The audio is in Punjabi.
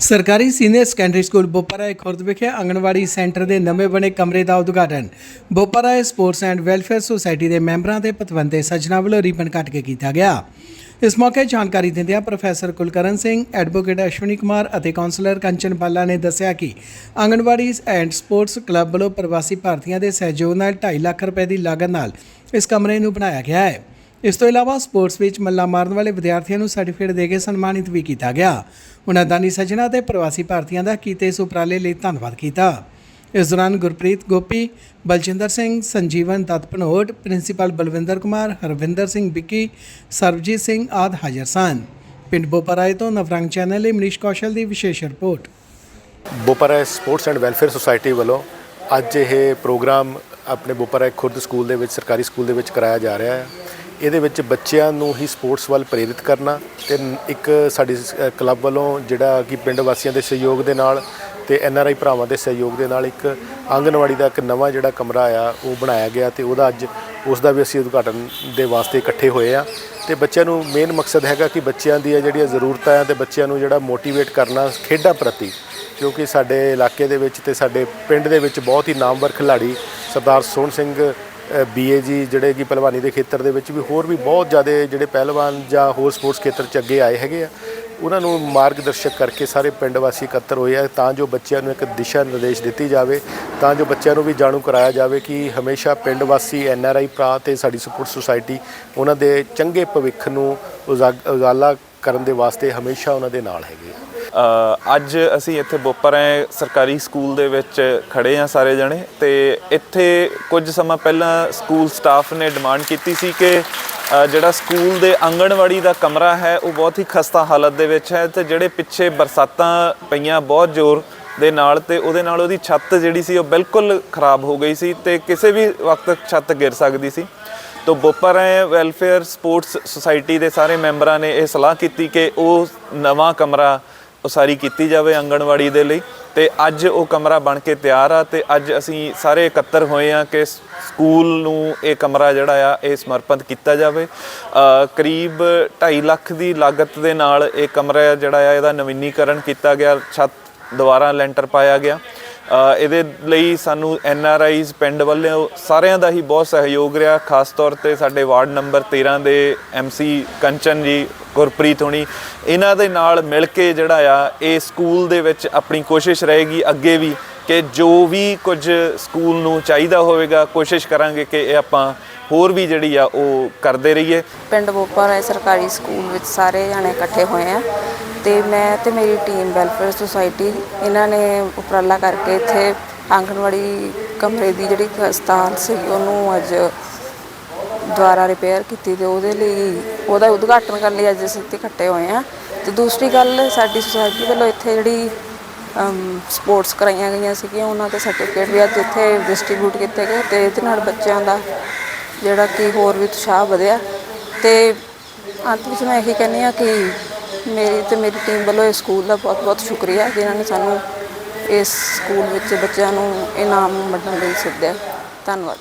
ਸਰਕਾਰੀ senior secondary school Bopara Khurd ਵਿਖੇ ਆਂਗਣਵਾੜੀ ਸੈਂਟਰ ਦੇ ਨਵੇਂ ਬਣੇ ਕਮਰੇ ਦਾ ਉਦਘਾਟਨ। Bopara sports and welfare society ਦੇ ਮੈਂਬਰਾਂ ਤੇ ਪਤਵੰਤੇ ਸੱਜਣਾ ਵੱਲੋਂ ਰੀਬਨ ਕੱਟ ਕੇ ਕੀਤਾ ਗਿਆ। ਇਸ ਮੌਕੇ ਜਾਣਕਾਰੀ ਦਿੰਦਿਆਂ ਪ੍ਰੋਫੈਸਰ ਕੁਲਕਰਨ ਸਿੰਘ, ਐਡਵੋਕੇਟ ਅਸ਼ਵਨੀ ਕੁਮਾਰ ਅਤੇ ਕਾਉਂਸਲਰ ਕੰਚਨ ਬਾਲਾ ਨੇ ਦੱਸਿਆ ਕਿ ਆਂਗਣਵਾੜੀ ਐਂਡ ਸਪੋਰਟਸ ਕਲੱਬ ਵੱਲੋਂ ਪ੍ਰਵਾਸੀ ਭਾਰਤੀਆਂ ਦੇ ਸਹਿਯੋਗ ਨਾਲ 2.5 ਲੱਖ ਰੁਪਏ ਦੀ ਲਾਗਤ ਨਾਲ ਇਸ ਕਮਰੇ ਨੂੰ ਬਣਾਇਆ ਗਿਆ ਹੈ। ਇਸ ਤੋਂ ਇਲਾਵਾ ਸਪੋਰਟਸ ਵਿੱਚ ਮੱਲਾ ਮਾਰਨ ਵਾਲੇ ਵਿਦਿਆਰਥੀਆਂ ਨੂੰ ਸਰਟੀਫਿਕੇਟ ਦੇ ਕੇ ਸਨਮਾਨਿਤ ਵੀ ਕੀਤਾ ਗਿਆ। ਉਹਨਾਂ ਦਾਨੀ ਸੱਜਣਾ ਤੇ ਪ੍ਰਵਾਸੀ ਭਾਰਤੀਆਂ ਦਾ ਕੀਤੇ ਇਸ ਉਪਰਾਲੇ ਲਈ ਧੰਨਵਾਦ ਕੀਤਾ। ਇਸ ਦੌਰਾਨ ਗੁਰਪ੍ਰੀਤ ਗੋਪੀ, ਬਲਜਿੰਦਰ ਸਿੰਘ, ਸੰਜੀਵਨ ਦੱਤ ਭਨੋਟ, ਪ੍ਰਿੰਸੀਪਲ ਬਲਵਿੰਦਰ ਕੁਮਾਰ, ਹਰਵਿੰਦਰ ਸਿੰਘ ਵਿੱਕੀ, ਸਰਬਜੀਤ ਸਿੰਘ ਆਦ ਹਾਜ਼ਰ ਸਨ। ਪਿੰਡ ਬੋਪਰਾਏ ਤੋਂ ਨਵਰੰਗ ਚੈਨਲ ਲਈ ਮਨੀਸ਼ ਕੌਸ਼ਲ ਦੀ ਵਿਸ਼ੇਸ਼ report. Bopara sports and welfare society ਵੱਲੋਂ ਅੱਜ ਇਹ ਪ੍ਰੋਗਰਾਮ ਆਪਣੇ ਬੋਪਰਾ ਖੁਰਦ ਸਕੂਲ ਦੇ ਵਿੱਚ, ਸਰਕਾਰੀ ਸਕੂਲ ਦੇ ਵਿੱਚ ਕਰਾਇਆ ਜਾ ਰਿਹਾ ਹੈ। ਇਹਦੇ ਵਿੱਚ ਬੱਚਿਆਂ ਨੂੰ ਹੀ ਸਪੋਰਟਸ ਵੱਲ ਪ੍ਰੇਰਿਤ ਕਰਨਾ ਤੇ ਇੱਕ ਸਾਡੀ ਕਲੱਬ ਵੱਲੋਂ ਜਿਹੜਾ ਕਿ ਪਿੰਡ ਵਾਸੀਆਂ ਦੇ ਸਹਿਯੋਗ ਦੇ ਨਾਲ ਤੇ ਐਨ ਆਰ ਆਈ ਭਰਾਵਾਂ ਦੇ ਸਹਿਯੋਗ ਦੇ ਨਾਲ ਇੱਕ ਆਂਗਨਵਾੜੀ ਦਾ ਇੱਕ ਨਵਾਂ ਜਿਹੜਾ ਕਮਰਾ ਆ, ਉਹ ਬਣਾਇਆ ਗਿਆ ਤੇ ਉਹਦਾ ਅੱਜ ਉਸ ਦਾ ਵੀ ਅਸੀਂ ਉਦਘਾਟਨ ਦੇ ਵਾਸਤੇ ਇਕੱਠੇ ਹੋਏ ਆ ਤੇ ਬੱਚਿਆਂ ਨੂੰ ਮੇਨ ਮਕਸਦ ਹੈਗਾ ਕਿ ਬੱਚਿਆਂ ਦੀਆਂ ਜਿਹੜੀਆਂ ਜ਼ਰੂਰਤਾਂ ਆ ਤੇ ਬੱਚਿਆਂ ਨੂੰ ਜਿਹੜਾ ਮੋਟੀਵੇਟ ਕਰਨਾ ਖੇਡਾਂ ਪ੍ਰਤੀ, ਕਿਉਂਕਿ ਸਾਡੇ ਇਲਾਕੇ ਦੇ ਵਿੱਚ ਤੇ ਸਾਡੇ ਪਿੰਡ ਦੇ ਵਿੱਚ ਬਹੁਤ ਹੀ ਨਾਮਵਰ ਖਿਡਾਰੀ ਸਰਦਾਰ ਸੋਹਣ ਸਿੰਘ ਬੀਏ ਜੀ ਜਿਹੜੇ ਕਿ ਪਹਿਲਵਾਨੀ ਦੇ ਖੇਤਰ ਦੇ ਵਿੱਚ ਵੀ ਹੋਰ ਵੀ ਬਹੁਤ ਜ਼ਿਆਦਾ ਜਿਹੜੇ ਪਹਿਲਵਾਨ ਜਾਂ ਹੋਰ ਸਪੋਰਟਸ ਖੇਤਰ ਚ ਅੱਗੇ ਆਏ ਹੈਗੇ ਆ। ਉਹਨਾਂ ਨੂੰ ਮਾਰਗਦਰਸ਼ਕ ਕਰਕੇ ਸਾਰੇ ਪਿੰਡ ਵਾਸੀ ਇਕੱਤਰ ਹੋਏ ਆ ਤਾਂ ਜੋ ਬੱਚਿਆਂ ਨੂੰ ਇੱਕ ਦਿਸ਼ਾ ਨਿਰਦੇਸ਼ ਦਿੱਤੀ ਜਾਵੇ, ਤਾਂ ਜੋ ਬੱਚਿਆਂ ਨੂੰ ਵੀ ਜਾਣੂ ਕਰਾਇਆ ਜਾਵੇ ਕਿ ਹਮੇਸ਼ਾ ਪਿੰਡ ਵਾਸੀ ਐਨ ਆਰ ਆਈ ਭਰਾ ਤੇ ਸਾਡੀ ਸਪੋਰਟ ਸੁਸਾਇਟੀ ਉਹਨਾਂ ਦੇ ਚੰਗੇ ਭਵਿੱਖ ਨੂੰ ਉਜਾਗ- ਉਜਾਲਾ ਕਰਨ ਦੇ ਵਾਸਤੇ ਹਮੇਸ਼ਾ ਉਹਨਾਂ ਦੇ ਨਾਲ ਹੈਗੇ ਆ। ਅੱਜ ਅਸੀਂ ਇੱਥੇ ਬੋਪਰੇ ਸਰਕਾਰੀ ਸਕੂਲ ਦੇ ਵਿੱਚ ਖੜੇ ਆ ਸਾਰੇ ਜਣੇ ਤੇ ਇੱਥੇ ਕੁਝ ਸਮਾਂ ਪਹਿਲਾਂ ਸਕੂਲ ਸਟਾਫ ਨੇ ਡਿਮਾਂਡ ਕੀਤੀ ਸੀ ਕਿ ਜਿਹੜਾ ਸਕੂਲ ਦੇ ਆਂਗਣਵਾੜੀ ਦਾ ਕਮਰਾ ਹੈ, ਉਹ ਬਹੁਤ ਹੀ ਖਸਤਾ ਹਾਲਤ ਦੇ ਵਿੱਚ ਹੈ ਤੇ ਜਿਹੜੇ ਪਿੱਛੇ ਬਰਸਾਤਾਂ ਪਈਆਂ ਬਹੁਤ ਜ਼ੋਰ ਦੇ ਨਾਲ ਤੇ ਉਹਦੇ ਨਾਲ ਉਹਦੀ ਛੱਤ ਜਿਹੜੀ ਸੀ ਉਹ ਬਿਲਕੁਲ ਖਰਾਬ ਹੋ ਗਈ ਸੀ ਤੇ ਕਿਸੇ ਵੀ ਵਕਤ ਛੱਤ ਗਿਰ ਸਕਦੀ ਸੀ। ਤੋ ਬੋਪਰੇ ਵੈਲਫੇਅਰ ਸਪੋਰਟਸ ਸੁਸਾਇਟੀ ਦੇ ਸਾਰੇ ਮੈਂਬਰਾਂ ਨੇ ਇਹ ਸਲਾਹ ਕੀਤੀ ਕਿ ਉਹ ਨਵਾਂ ਕਮਰਾ ਉਸਾਰੀ ਕੀਤੀ ਜਾਵੇ ਆਂਗਣਵਾੜੀ ਦੇ ਲਈ। ਤੇ ਅੱਜ ਉਹ ਕਮਰਾ ਬਣ ਕੇ ਤਿਆਰ ਆ ਤੇ ਅੱਜ ਅਸੀਂ ਸਾਰੇ ਇਕੱਤਰ ਹੋਏ ਆ ਕਿ ਸਕੂਲ ਨੂੰ ਇਹ ਕਮਰਾ ਜਿਹੜਾ ਆ ਇਹ ਸਮਰਪਿਤ ਕੀਤਾ ਜਾਵੇ। ਕਰੀਬ 2.5 ਲੱਖ ਦੀ ਲਾਗਤ ਦੇ ਨਾਲ ਇਹ ਕਮਰਾ ਜਿਹੜਾ ਆ, ਇਹਦਾ ਨਵੀਨੀਕਰਨ ਕੀਤਾ ਗਿਆ। ਛੱਤ ਦੁਬਾਰਾ ਲੈਂਟਰ ਪਾਇਆ ਗਿਆ। ਇਹਦੇ ਲਈ ਸਾਨੂੰ ਐਨ ਆਰ ਆਈਜ਼, ਪਿੰਡ ਵੱਲੋਂ ਸਾਰਿਆਂ ਦਾ ਹੀ ਬਹੁਤ ਸਹਿਯੋਗ ਰਿਹਾ। ਖਾਸ ਤੌਰ ਤੇ ਸਾਡੇ ਵਾਰਡ ਨੰਬਰ 13 ਦੇ ਐਮ ਸੀ ਕੰਚਨ ਜੀ, ਗੁਰਪ੍ਰੀਤ ਹੋਣੀ, ਇਹਨਾਂ ਦੇ ਨਾਲ ਮਿਲ ਕੇ ਜਿਹੜਾ ਆ, ਇਹ ਸਕੂਲ ਦੇ ਵਿੱਚ ਆਪਣੀ ਕੋਸ਼ਿਸ਼ ਰਹੇਗੀ ਅੱਗੇ ਵੀ ਕਿ ਜੋ ਵੀ ਕੁਝ ਸਕੂਲ ਨੂੰ ਚਾਹੀਦਾ ਹੋਵੇਗਾ, ਕੋਸ਼ਿਸ਼ ਕਰਾਂਗੇ ਕਿ ਇਹ ਆਪਾਂ ਹੋਰ ਵੀ ਜਿਹੜੀ ਆ, ਉਹ ਕਰਦੇ ਰਹੀਏ। ਪਿੰਡ ਬੋਪਰ ਸਰਕਾਰੀ ਸਕੂਲ ਵਿੱਚ ਸਾਰੇ ਜਾਣੇ ਇਕੱਠੇ ਹੋਏ ਆ। ਤੇ ਮੈਂ ਤੇ ਮੇਰੀ ਟੀਮ ਵੈਲਫੇਅਰ ਸੁਸਾਇਟੀ ਇਹਨਾਂ ਨੇ ਉਪਰਾਲਾ ਕਰਕੇ ਇੱਥੇ ਆਂਗਣਵਾੜੀ ਕਮਰੇ ਦੀ ਜਿਹੜੀ ਖਸਤਾਨ ਸੀ, ਉਹਨੂੰ ਅੱਜ ਦੁਆਰਾ ਰਿਪੇਅਰ ਕੀਤੀ ਤੇ ਉਹਦੇ ਲਈ ਉਹਦਾ ਉਦਘਾਟਨ ਕਰਨ ਲਈ ਅੱਜ ਅਸੀਂ ਇੱਥੇ ਇਕੱਠੇ ਹੋਏ ਆ ਤੇ ਦੂਸਰੀ ਗੱਲ, ਸਾਡੀ ਸੁਸਾਇਟੀ ਵੱਲੋਂ ਇੱਥੇ ਜਿਹੜੀ ਸਪੋਰਟਸ ਕਰਾਈਆਂ ਗਈਆਂ ਸੀਗੀਆਂ, ਉਹਨਾਂ ਦੇ ਸਰਟੀਫਿਕੇਟ ਵੀ ਅੱਜ ਇੱਥੇ ਡਿਸਟ੍ਰੀਬਿਊਟ ਕੀਤੇ ਗਏ ਤੇ ਇਹਦੇ ਨਾਲ ਬੱਚਿਆਂ ਦਾ ਜਿਹੜਾ ਕਿ ਹੋਰ ਵੀ ਉਤਸ਼ਾਹ ਵਧਿਆ। ਤੇ ਅੰਤ ਵਿੱਚ ਮੈਂ ਇਹੀ ਕਹਿੰਦੀ ਆ ਕਿ ਮੇਰੀ ਤੇ ਮੇਰੀ ਟੀਮ ਵੱਲੋਂ ਇਸ ਸਕੂਲ ਦਾ ਬਹੁਤ ਬਹੁਤ ਸ਼ੁਕਰੀਆ ਜਿਨ੍ਹਾਂ ਨੇ ਸਾਨੂੰ ਇਸ ਸਕੂਲ ਵਿੱਚ ਬੱਚਿਆਂ ਨੂੰ ਇਨਾਮ ਵੰਡਣ ਲਈ ਸੱਦਿਆ। ਧੰਨਵਾਦ।